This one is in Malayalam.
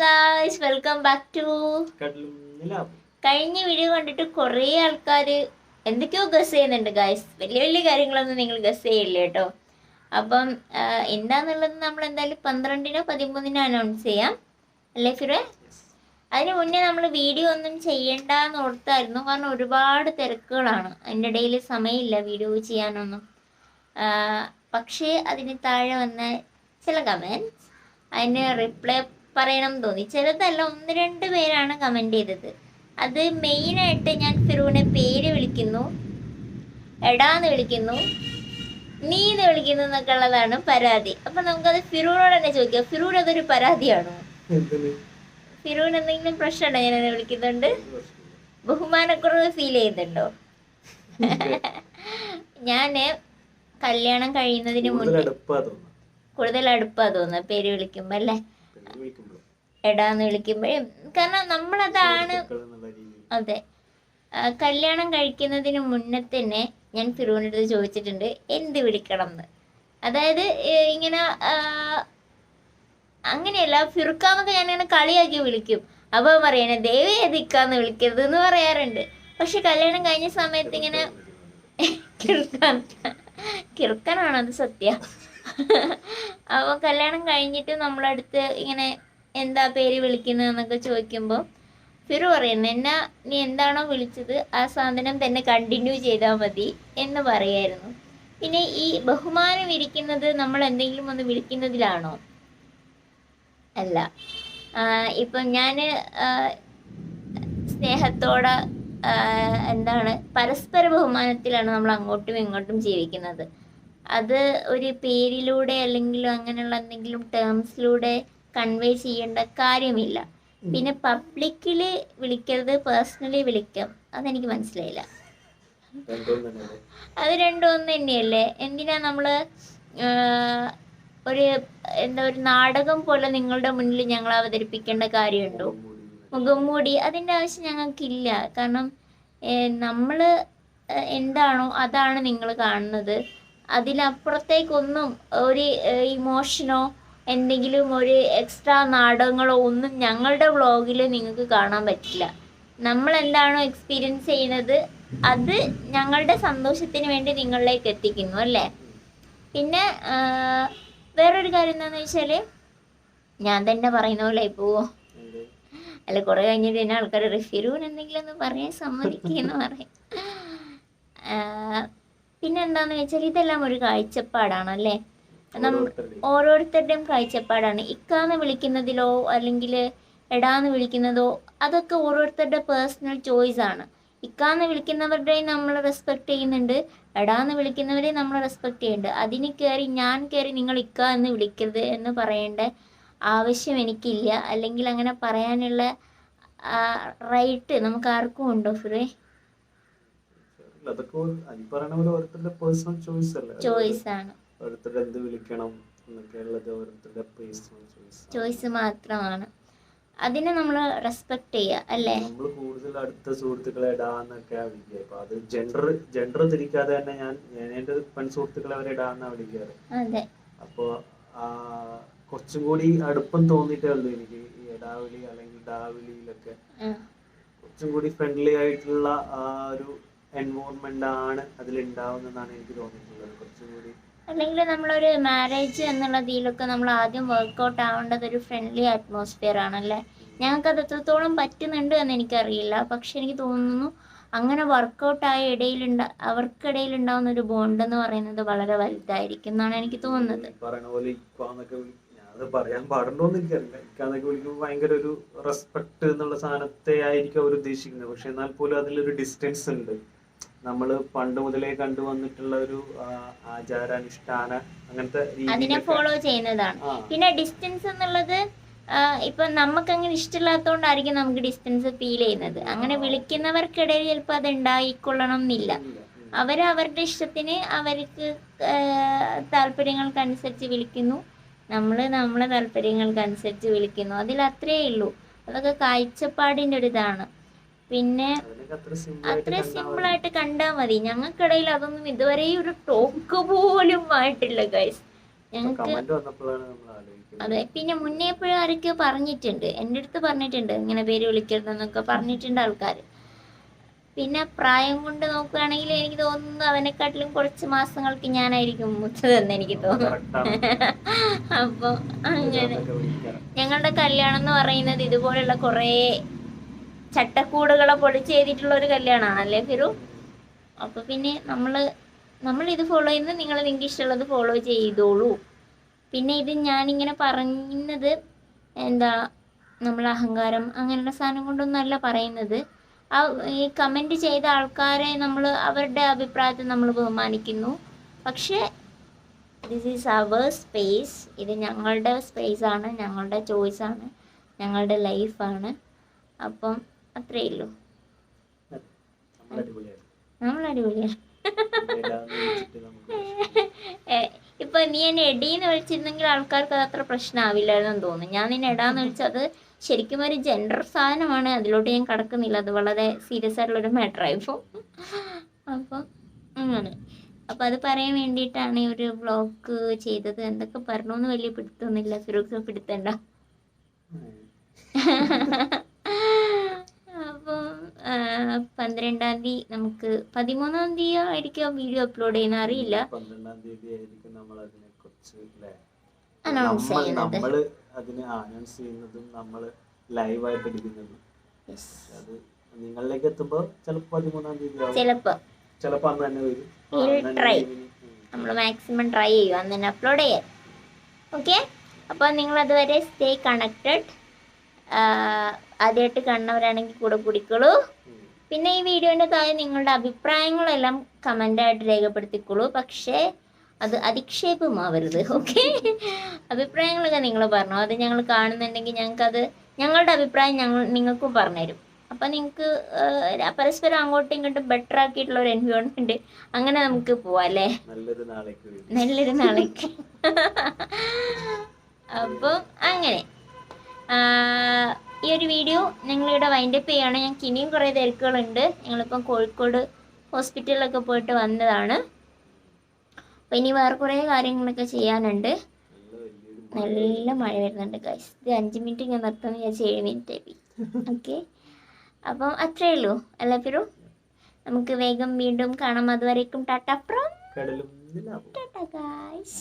ഗായ്സ് വെൽക്കം ബാക്ക് ടു കഴിഞ്ഞ വീഡിയോ കണ്ടിട്ട് കുറേ ആൾക്കാർ എന്തൊക്കെയോ ഗസ് ചെയ്യുന്നുണ്ട് ഗായ്സ് വലിയ വലിയ കാര്യങ്ങളൊന്നും നിങ്ങൾ ഗസ് ചെയ്യില്ല കേട്ടോ അപ്പം എന്താന്നുള്ളത് നമ്മൾ എന്തായാലും പന്ത്രണ്ടിനോ പതിമൂന്നിനോ അനൗൺസ് ചെയ്യാം. അല്ലേ ഫിറെ? അതിന് മുന്നേ നമ്മൾ വീഡിയോ ഒന്നും ചെയ്യണ്ട എന്ന് ഓർത്തായിരുന്നു. കാരണം ഒരുപാട് തിരക്കുകളാണ്. അതിന്റെ ഇടയിൽ സമയമില്ല വീഡിയോ ചെയ്യാനൊന്നും. പക്ഷേ അതിന് താഴെ വന്ന ചില കമൻസ് അതിന് റിപ്ലൈ പറയണം തോന്നി. ചിലതല്ല ഒന്ന് രണ്ട് പേരാണ് കമന്റ് ചെയ്തത്. അത് മെയിനായിട്ട് ഞാൻ ഫിറൂനെ പേര് വിളിക്കുന്നു. എടാന്ന് വിളിക്കുന്നു. നീ എന്ന് വിളിക്കുന്നു എന്നൊക്കെ ഉള്ളതാണ് പരാതി. അപ്പം നമുക്കത് ഫിറൂനോട് തന്നെ ചോദിക്കാം. ഫിറൂൻ അതൊരു പരാതിയാണോ? ഫിറൂൻ എന്തെങ്കിലും പ്രശ്നമുണ്ടോ? ഞാൻ എന്നെ വിളിക്കുന്നുണ്ട്. ബഹുമാനക്കുറവ് ഫീൽ ചെയ്യുന്നുണ്ടോ? ഞാൻ കല്യാണം കഴിയുന്നതിന് മുന്നേ കൂടുതൽ അടുപ്പാ തോന്നുന്നു. പേര് വിളിക്കുമ്പോ അല്ലേ? എടാന്ന് വിളിക്കുമ്പോഴേ കാരണം നമ്മളതാണ് അതെ. കല്യാണം കഴിക്കുന്നതിന് മുന്നേ തന്നെ ഞാൻ ഫിറൂന്റെ ചോദിച്ചിട്ടുണ്ട് എന്ത് വിളിക്കണം എന്ന് അതായത് ഇങ്ങനെ അങ്ങനെയല്ല ഫിറുക്കാന്നൊക്കെ ഞാൻ ഇങ്ങനെ കളിയാക്കി വിളിക്കും. അപ്പോൾ പറയണ ദേവി എതിക്കാന്ന് വിളിക്കരുത് എന്ന് പറയാറുണ്ട്. പക്ഷെ കല്യാണം കഴിഞ്ഞ സമയത്ത് ഇങ്ങനെ കിറുക്കനാണ് അത് സത്യ. അപ്പോൾ കല്യാണം കഴിഞ്ഞിട്ട് നമ്മളടുത്ത് ഇങ്ങനെ എന്താ പേര് വിളിക്കുന്നതെന്നൊക്കെ ചോദിക്കുമ്പോൾ ഫിറു പറയുന്നു എന്നാ നീ എന്താണോ വിളിച്ചത് ആ സാധനം തന്നെ കണ്ടിന്യൂ ചെയ്താൽ മതി എന്ന് പറയായിരുന്നു. പിന്നെ ഈ ബഹുമാനം ഇരിക്കുന്നത് നമ്മൾ എന്തെങ്കിലും ഒന്ന് വിളിക്കുന്നതിലാണോ? അല്ല. ഇപ്പം ഞാൻ സ്നേഹത്തോടെ എന്താണ് പരസ്പര ബഹുമാനത്തിലാണ് നമ്മൾ അങ്ങോട്ടും ഇങ്ങോട്ടും ജീവിക്കുന്നത്. അത് ഒരു പേരിലൂടെ അല്ലെങ്കിൽ അങ്ങനെയുള്ള എന്തെങ്കിലും ടേംസിലൂടെ കൺവേ ചെയ്യേണ്ട കാര്യമില്ല. പിന്നെ പബ്ലിക്കിൽ വിളിക്കരുത് പേഴ്സണലി വിളിക്കാം. അതെനിക്ക് മനസ്സിലായില്ല? അത് രണ്ടും ഒന്ന് തന്നെയല്ലേ? എന്തിനാ നമ്മൾ ഒരു എന്താ ഒരു നാടകം പോലെ നിങ്ങളുടെ മുന്നിൽ ഞങ്ങൾ അവതരിപ്പിക്കേണ്ട കാര്യമുണ്ടോ? മുഖം മൂടി. അതിന്റെ ആവശ്യം ഞങ്ങൾക്കില്ല. കാരണം നമ്മൾ എന്താണോ അതാണ് നിങ്ങൾ കാണുന്നത്. അതിലപ്പുറത്തേക്കൊന്നും ഒരു ഇമോഷനോ എന്തെങ്കിലും ഒരു എക്സ്ട്രാ നാടകങ്ങളോ ഒന്നും ഞങ്ങളുടെ വ്ളോഗിൽ നിങ്ങൾക്ക് കാണാൻ പറ്റില്ല. നമ്മൾ എന്താണോ എക്സ്പീരിയൻസ് ചെയ്യുന്നത് അത് ഞങ്ങളുടെ സന്തോഷത്തിന് വേണ്ടി നിങ്ങളിലേക്ക് എത്തിക്കുന്നു അല്ലേ? പിന്നെ വേറൊരു കാര്യം എന്താണെന്ന് വെച്ചാൽ ഞാൻ തന്നെ പറയുന്ന പോലെ പോവോ? അല്ല കുറെ കഴിഞ്ഞിട്ട് തന്നെ ആൾക്കാർ റിഫ്യൂൻ എന്തെങ്കിലും ഒന്ന് പറയാൻ സമ്മതിക്കുന്നു പറയും. പിന്നെ എന്താന്ന് വെച്ചാൽ ഇതെല്ലാം ഒരു കാഴ്ചപ്പാടാണ് അല്ലേ നമ്മ ഓരോരുത്തരുടെയും. ഓരോരുത്തരുടെയും കാഴ്ചപ്പാടാണ്. ഇക്കാന്ന് വിളിക്കുന്നതിലോ അല്ലെങ്കിൽ എടാന്ന് വിളിക്കുന്നതോ അതൊക്കെ ഓരോരുത്തരുടെ പേഴ്സണൽ ചോയ്സ് ആണ് ഇക്കാന്ന് വിളിക്കുന്നവരുടെയും നമ്മൾ റെസ്പെക്ട് ചെയ്യുന്നുണ്ട്. എടാന്ന് വിളിക്കുന്നവരെയും നമ്മൾ റെസ്പെക്ട് ചെയ്യുന്നുണ്ട്. അതിന് കയറി ഞാൻ കയറി നിങ്ങൾ ഇക്ക എന്ന് വിളിക്കരുത് എന്ന് പറയേണ്ട ആവശ്യം എനിക്കില്ല. അല്ലെങ്കിൽ അങ്ങനെ പറയാനുള്ള റൈറ്റ് നമുക്ക് ആർക്കും ഉണ്ടോ ഫിറേ അതൊക്കെ ഈ പറയുന്ന പോലെ ഓരോരുത്തരുടെ പേഴ്സണൽ ചോയ്സ് അല്ലേ? ചോയ്സ് ആണ്. ഓരോരുത്തരുടെ എന്ത് വിളിക്കണം എന്നൊക്കെ ഉള്ളത് ഓരോരുത്തരുടെ പേഴ്സണൽ ചോയ്സ് ചോയ്സ് മാത്രമാണ്. അതിനെ നമ്മൾ റെസ്പെക്ട് ചെയ്യുക അല്ലേ? നമ്മൾ കൂടുതൽ അടുത്ത സുഹൃത്തുക്കളെ ഇടാന്നൊക്കെ വിളിക്കുക. അപ്പൊ അത് ജെൻഡർ ജെൻഡർ തിരിക്കാതെ തന്നെ ഞാൻ എന്റെ പെൺസുഹൃത്തുക്കളെ പെൺ സുഹൃത്തുക്കളെ അവരെ ഇടാന്നാ വിളിക്കാറ്. അതെ. അപ്പോ ആ, കുറച്ചും കൂടി അടുപ്പം തോന്നിയിട്ടേ ഉള്ളൂ എനിക്ക് ഈ ഇടാവിളി അല്ലെങ്കിൽ ഡാവിളിയിലൊക്കെ. കുറച്ചും കൂടി ഫ്രണ്ട്ലി ആയിട്ടുള്ള ആ ഒരു എൻവോൺമെന്റ് ആണ് അതിലുണ്ടാവുന്നതെന്നാണ് എനിക്ക് തോന്നിയിട്ടുള്ളത്. കുറച്ചുകൂടി അല്ലെങ്കിൽ നമ്മളൊരു മാരേജ് എന്നുള്ള രീതിയിലൊക്കെ നമ്മൾ ആദ്യം വർക്ക്ഔട്ട് ആവേണ്ടത് ഒരു ഫ്രണ്ട്ലി അറ്റ്മോസ്ഫിയർ ആണല്ലേ? ഞങ്ങൾക്ക് അത് എത്രത്തോളം പറ്റുന്നുണ്ട് എന്ന് എനിക്കറിയില്ല. പക്ഷെ എനിക്ക് തോന്നുന്നു അങ്ങനെ വർക്കൗട്ടായ ഇടയിലുണ്ട അവർക്കിടയിൽ ഉണ്ടാവുന്ന ഒരു ബോണ്ട് എന്ന് പറയുന്നത് വളരെ വലുതായിരിക്കും എന്നാണ് എനിക്ക് തോന്നുന്നത്. പറയണ പോലെ പറയാൻ പാടുണ്ടോന്ന് എനിക്കറിയില്ല. ഇക്കാന്നൊക്കെ വിളിക്കുമ്പോൾ ഭയങ്കര ഒരു റെസ്പെക്ട് എന്നുള്ള സാധനത്തെ ആയിരിക്കും അവർ ഉദ്ദേശിക്കുന്നത്. പക്ഷെ എന്നാൽ പോലും അതിലൊരു ഡിസ്റ്റൻസ് ഉണ്ട്. നമ്മൾ പണ്ട് മുതലേ കണ്ടുവന്നിട്ടുള്ള ഒരു ആചാരാനുഷ്ഠാന അങ്ങനത്തെ അതിനെ ഫോളോ ചെയ്യുന്നതാണ്. പിന്നെ ഡിസ്റ്റൻസ് എന്നുള്ളത് ഇപ്പൊ നമുക്ക് അങ്ങനെ ഇഷ്ടമില്ലാത്തോണ്ടായിരിക്കും നമുക്ക് ഡിസ്റ്റൻസ് ഫീൽ ചെയ്യുന്നത്. അങ്ങനെ വിളിക്കുന്നവർക്കിടയിൽ ചിലപ്പോൾ അത് ഉണ്ടായിക്കൊള്ളണം എന്നില്ല. അവർ അവരുടെ ഇഷ്ടത്തിന് അവർക്ക് താല്പര്യങ്ങൾക്കനുസരിച്ച് വിളിക്കുന്നു. നമ്മൾ നമ്മളെ താല്പര്യങ്ങൾക്കനുസരിച്ച് വിളിക്കുന്നു. അതിൽ അത്രേ ഉള്ളൂ അതൊക്കെ കാഴ്ചപ്പാടിന്റെ ഒരു ഇതാണ് പിന്നെ അത്ര. ആയിട്ട് കണ്ടാൽ മതി. ഞങ്ങൾക്കിടയിൽ അതൊന്നും ഇതുവരെ ഒരു ടോക്ക് പോലും ആയിട്ടില്ല ഗൈസ് ഞങ്ങൾക്ക് അതെ പിന്നെ മുന്നേ എപ്പോഴും ആരൊക്കെയോ പറഞ്ഞിട്ടുണ്ട്. എന്റെ അടുത്ത് പറഞ്ഞിട്ടുണ്ട് ഇങ്ങനെ പേര് വിളിക്കരുതെന്നൊക്കെ പറഞ്ഞിട്ടുണ്ട് ആൾക്കാർ പിന്നെ പ്രായം കൊണ്ട് നോക്കുകയാണെങ്കിൽ എനിക്ക് തോന്നുന്നു അവനെക്കാട്ടിലും കുറച്ച് മാസങ്ങൾക്ക് ഞാനായിരിക്കും മുച്ചതെന്ന് എനിക്ക് തോന്നുന്നു. അപ്പോൾ അങ്ങനെ. ഞങ്ങളുടെ കല്യാണം എന്ന് പറയുന്നത് ഇതുപോലെയുള്ള കുറേ ചട്ടക്കൂടുകളെ പൊളിച്ച് ചെയ്തിട്ടുള്ള ഒരു കല്യാണമാണ് അല്ലേ ഫിറു? അപ്പോൾ പിന്നെ നമ്മൾ നമ്മൾ ഇത് ഫോളോ ചെയ്യുന്നത് നിങ്ങൾ നിങ്ങൾക്ക് ഇഷ്ടമുള്ളത് ഫോളോ ചെയ്തോളൂ. പിന്നെ ഇത് ഞാനിങ്ങനെ പറയുന്നത് എന്താ നമ്മൾ അഹങ്കാരം അങ്ങനെയുള്ള സാധനം കൊണ്ടൊന്നുമല്ല പറയുന്നത്. ആ ഈ കമന്റ് ചെയ്ത ആൾക്കാരെ നമ്മൾ അവരുടെ അഭിപ്രായത്തെ നമ്മൾ ബഹുമാനിക്കുന്നു. പക്ഷേ ദിസ് ഈസ് അവർ സ്പേസ് ഇത് ഞങ്ങളുടെ സ്പേസ് ആണ് ഞങ്ങളുടെ ചോയ്സ് ആണ് ഞങ്ങളുടെ ലൈഫാണ് അപ്പം അത്രയേ ഉള്ളൂ. നമ്മൾ അടിപൊളിയാണ് ഇപ്പൊ നീ എന്നെ എടീന്ന് വിളിച്ചിരുന്നെങ്കിൽ ആൾക്കാർക്ക് അത് അത്ര പ്രശ്നമാവില്ലായിരുന്നു തോന്നുന്നു. ഞാൻ നിന്നെ എടാന്ന് വിളിച്ചത് ശരിക്കും ഒരു ജെൻഡർ സാധനമാണ്. അതിലോട്ട് ഞാൻ കടക്കുന്നില്ല. അത് വളരെ സീരിയസ് ആയിട്ടുള്ള ഒരു മാറ്റർ ആയിപ്പോ അപ്പോൾ അങ്ങനെ. അപ്പൊ അത് പറയാൻ വേണ്ടിയിട്ടാണ് ഈ ഒരു വ്ളോഗ് ചെയ്തത്. എന്തൊക്കെ പറഞ്ഞോന്ന് വലിയ പിടുത്തൊന്നുമില്ല സുരക്ഷ പിടുത്തണ്ട അപ്പം ആ, പന്ത്രണ്ടാം തീയതി നമുക്ക് പതിമൂന്നാം തീയതി ആയിരിക്കും വീഡിയോ അപ്ലോഡ് ചെയ്യുന്ന അറിയില്ല. അനൗൺസ് ചെയ്യുന്നത്. അതിനെ അനൗൺസ് ചെയ്യുന്നതും നമ്മൾ എടുക്കുന്നതും. അത് നിങ്ങളിലേക്ക് എത്തുമ്പോ ചിലപ്പോ പതിമൂന്നാം തീയതി അന്ന് തന്നെ വരും. ഉം. നമ്മൾ മാക്സിമം ട്രൈ ചെയ്യും അന്ന് തന്നെ അപ്ലോഡ് ചെയ്യാൻ ഓക്കെ അപ്പോൾ നിങ്ങൾ അതുവരെ സ്റ്റേ കണക്റ്റഡ് ആദ്യമായിട്ട് കാണുന്നവരാണെങ്കിൽ കൂടെ കുടിക്കോളൂ. പിന്നെ ഈ വീഡിയോന്റെ താഴെ നിങ്ങളുടെ അഭിപ്രായങ്ങളെല്ലാം കമന്റായിട്ട് രേഖപ്പെടുത്തിക്കോളൂ. പക്ഷേ അത് അധിക്ഷേപമാവരുത്. ഓക്കെ അഭിപ്രായങ്ങളൊക്കെ നിങ്ങൾ പറഞ്ഞു. അത് ഞങ്ങൾ കാണുന്നുണ്ടെങ്കിൽ ഞങ്ങൾക്കത് ഞങ്ങളുടെ അഭിപ്രായം ഞങ്ങൾ നിങ്ങൾക്കും പറഞ്ഞുതരും. അപ്പം നിങ്ങൾക്ക് പരസ്പരം അങ്ങോട്ടും ഇങ്ങോട്ടും ബെറ്റർ ആക്കിയിട്ടുള്ള ഒരു എൻവയോൺമെന്റ് അങ്ങനെ നമുക്ക് പോവാം അല്ലേ? നല്ലൊരു നാളേക്ക് വരും നല്ലൊരു നാളേക്ക്. അപ്പം അങ്ങനെ. ആ, ഈ ഒരു വീഡിയോ ഞങ്ങളിവിടെ വൈൻഡപ്പ് ചെയ്യുകയാണ് ഞങ്ങൾക്ക് ഇനിയും കുറേ തിരക്കുകളുണ്ട്. ഞങ്ങളിപ്പം കോഴിക്കോട് ഹോസ്പിറ്റലിലൊക്കെ പോയിട്ട് വന്നതാണ്. അപ്പം ഇനി വേറെ കുറേ കാര്യങ്ങളൊക്കെ ചെയ്യാനുണ്ട്. നല്ല മഴ വരുന്നുണ്ട് ഗൈസ് ഇത് അഞ്ച് മിനിറ്റ് ഞാൻ നിർത്തുന്നു വിചാരിച്ച് ഏഴ് മിനിറ്റ് ആയി. ഓക്കെ അപ്പം അത്രയേ ഉള്ളൂ. ഫിറു നമുക്ക് വേഗം വീണ്ടും കാണാം. അതുവരേക്കും ടാറ്റ ഫ്രം കടലും ടാറ്റ ഗൈസ്